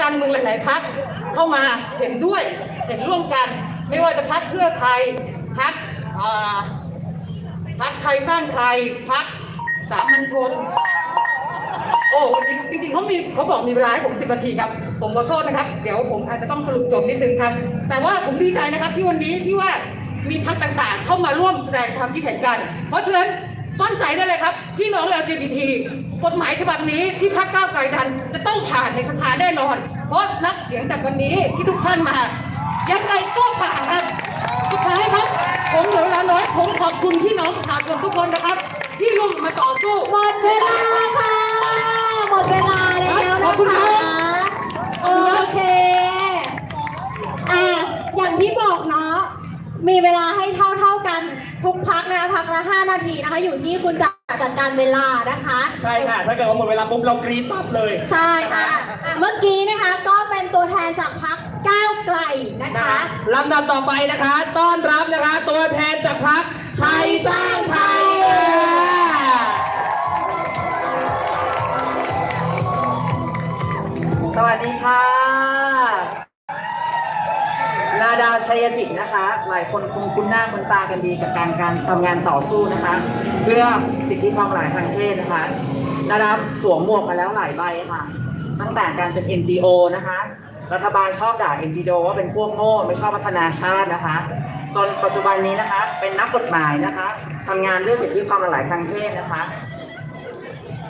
การเมืองหลาย ๆพักเข้ามาเห็นด้วยเห็นร่วมกัน ไม่ว่าจะพักเพื่อไทยพักพักไทยสร้างไทยพักสามัญชน โอ้จริงจริงๆเขามีเขาบอกมีเวลาให้ผมสิบนาทีครับ ผมขอโทษนะครับ เดี๋ยวผมอาจจะต้องสรุปจบนิดนึงครับ แต่ว่าผมดีใจนะครับที่วันนี้ที่ว่ามีพักต่างๆ เข้ามาร่วมแสดงความคิดเห็นกัน เพราะฉะนั้นมั่นใจได้เลยครับ พี่น้อง LGBT กฎหมายฉบับนี้ที่พักก้าวไกลดันจะ ต้องผ่านในสภาแน่นอน เพราะนับเสียงจากวันนี้ที่ทุกท่านมา ยังไงก็ผ่านครับสุดท้ายครับ ผมเหลือเวลาน้อยผมขอบคุณพี่น้องประชาชนทุกคนนะครับ ที่ร่วมมาต่อสู้ หมดเวลาค่ะ หมดเวลาแล้วขอนะบคุณครัคะ บ โอเค อะ อย่างที่บอกเนาะ มีเวลาให้เท่าเท่าๆกันทุกพักนะคะพักละ5นาทีนะคะ อยู่ที่คุณจะจัดการเวลานะคะ ใช่ค่ะ ถ้าเกิดว่าหมดเวลาปุ๊บเรากรี๊ดปั๊บเลยใช่ค่ะอะ เมื่อกี้นะคะก็เป็นตัวแทนจากพักก้าวไกลนะนะคะลำดับต่อไปนะคะ ต้อนรับนะคะ ตัวแทนจากพร ชัยจิตนะคะ หลายคนคงคุ้นหน้าคุ้นตากันดีกับการการทำงานต่อสู้นะคะ เพื่อสิทธิความหลายทางเพศนะคะนาดาสวมหมวกมาแล้วหลายใบค่ะ ตั้งแต่การเป็น NGO นะคะ รัฐบาลชอบด่า NGO ว่าเป็นพวกโง่ไม่ชอบพัฒนาชาตินะคะ จนปัจจุบันนี้นะคะเป็นนักกฎหมายนะคะทำงานเรื่องสิทธิความหลากหลายทางเพศนะคะ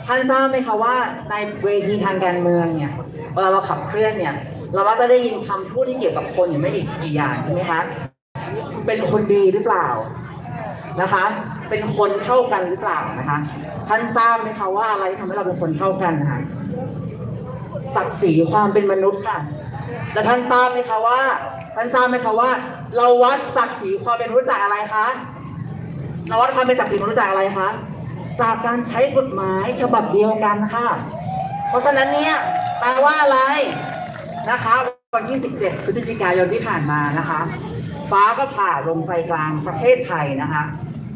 ท่านทราบไหมคะว่าในเวทีทางการเมืองเนี่ยเวลาเราขับเคลื่อนเนี่ย เราก็จะได้ยินคำพูดที่เกี่ยวกับคนอยู่ไม่กี่อย่างใช่ไหมคะ เป็นคนดีหรือเปล่านะคะ เป็นคนเท่ากันหรือเปล่านะคะ ท่านทราบไหมคะว่าอะไรที่ทำให้เราเป็นคนเท่ากันนะคะศักดิ์ศรีความเป็นมนุษย์ค่ะและท่านทราบไหมคะว่า ท่านทราบไหมคะว่า เราวัดศักดิ์ศรีความเป็นมนุษย์จากอะไรคะเราวัดความเป็นศักดิ์ศรีมนุษย์จากอะไรคะจากการใช้กฎหมายฉบับเดียวกันค่ะ เพราะฉะนั้นเนี่ยแปลว่าอะไร นะคะ วันที่ 17พฤศจิกายนที่ผ่านมานะคะ ฟ้าก็ผ่าลงใจกลางประเทศไทยนะคะ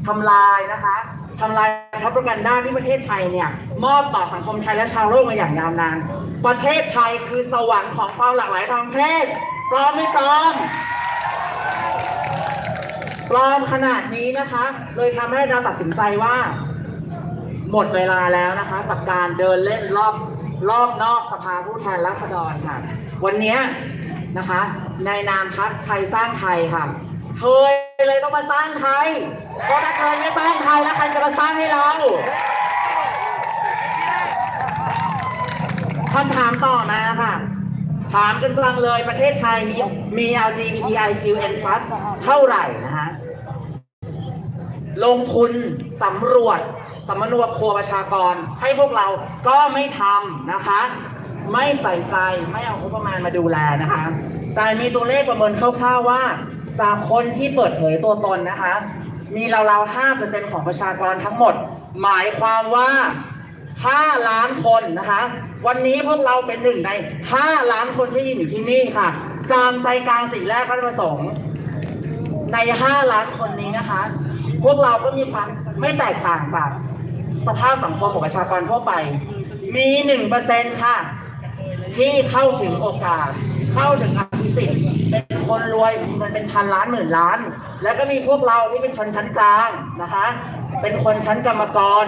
ทำลายนะคะทำลายพับประกันด้านที่ประเทศไทยเนี่ย มอบต่อสังคมไทยและชาวโลกมาอย่างยาวนาน ประเทศไทยคือสวรรค์ของความหลากหลายทางเพศปลอมไม่ปลอมปลอมขนาดนี้นะคะ เลยทำให้เราตัดสินใจว่า หมดเวลาแล้วนะคะ กับการเดินเล่นรอบรอบนอกสภาผู้แทนราษฎรค่ะ วันนี้นะคะในนามพักไทยสร้างไทยค่ะเธอเลยต้องมาสร้างไทย เพราะถ้าเธอไม่สร้างไทยแล้วใครจะมาสร้างให้เราคำถามต่อมาค่ะ ถามกันจังเลยประเทศไทยมีมี LGBTIQN+ เท่าไหร่นะคะลงทุนสำรวจสำนวนครัวประชากรให้พวกเราก็ไม่ทำนะคะ ไม่ใส่ใจไม่เอางบประมาณมาดูแลนะคะ แต่มีตัวเลขประเมินคร่าวๆว่า จากคนที่เปิดเผยตัวตนนะคะ มีราวๆ5%ของประชากรทั้งหมด หมายความว่า 5 ล้านคนนะคะ วันนี้พวกเราเป็นหนึ่งใน 5 ล้านคนที่ยืนอยู่ที่นี่ค่ะจามใจกลางสิ่งแรกก็ประสงค์ใน 5 ล้านคนนี้นะคะ พวกเราก็มีความไม่แตกต่างจากสภาพสังคมของประชากรทั่วไป มี 1%ค่ะ ที่เข้าถึงโอกาส เข้าถึงอภิสิทธิ์เป็นคนรวยมีเงินเป็นพันล้านหมื่นล้าน แล้วก็มีพวกเราที่เป็นชนชั้นกลางนะคะ เป็นคนชั้นกรรมกร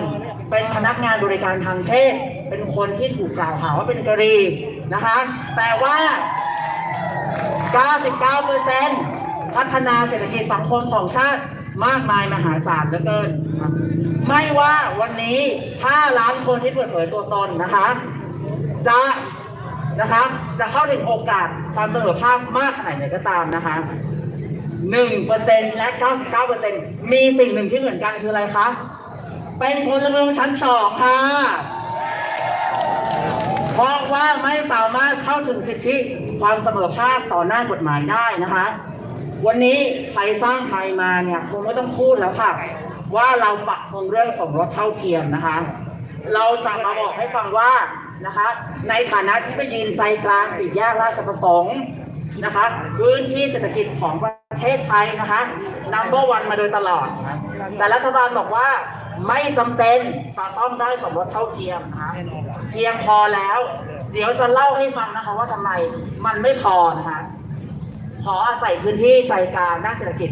เป็นพนักงานบริการทางเพศ เป็นคนที่ถูกกล่าวหาว่าเป็นกะรีนะคะ แต่ว่า 99%พัฒนาเศรษฐกิจสังคมของชาติมากมายมหาศาลเหลือเกิน ไม่ว่าวันนี้5ล้านคนที่เปิดเผยตัวตนนะคะ จะ นะคะ จะเข้าถึงโอกาสความเสมอภาคมากขนาดไหนก็ตามนะคะ1%และ 99%มีสิ่งหนึ่งที่เหมือนกันคืออะไรคะ เป็นพลเมืองชั้นสองค่ะ เพราะว่าไม่สามารถเข้าถึงสิทธิความเสมอภาคต่อหน้ากฎหมายได้นะคะ วันนี้ไทยสร้างไทยมาเนี่ยคงไม่ต้องพูดแล้วค่ะ ว่าเราปักธงเรื่องสมรสเท่าเทียมนะคะ เราจะมาบอกให้ฟังว่า นะคะ ในฐานะที่ไปยืนใจกลางสี่แยกราชประสงค์นะคะ พื้นที่เศรษฐกิจของประเทศไทยนะคะ number one มาโดยตลอดนะแต่รัฐบาลบอกว่าไม่จำเป็นต,ต้องได้สมรสเท่าเทียมนะคะเพียงพอแล้ว เดี๋ยวจะเล่าให้ฟังนะคะว่าทำไมมันไม่พอนะคะขออาศัยพื้นที่ใจกลางด้านเศรษฐกิจ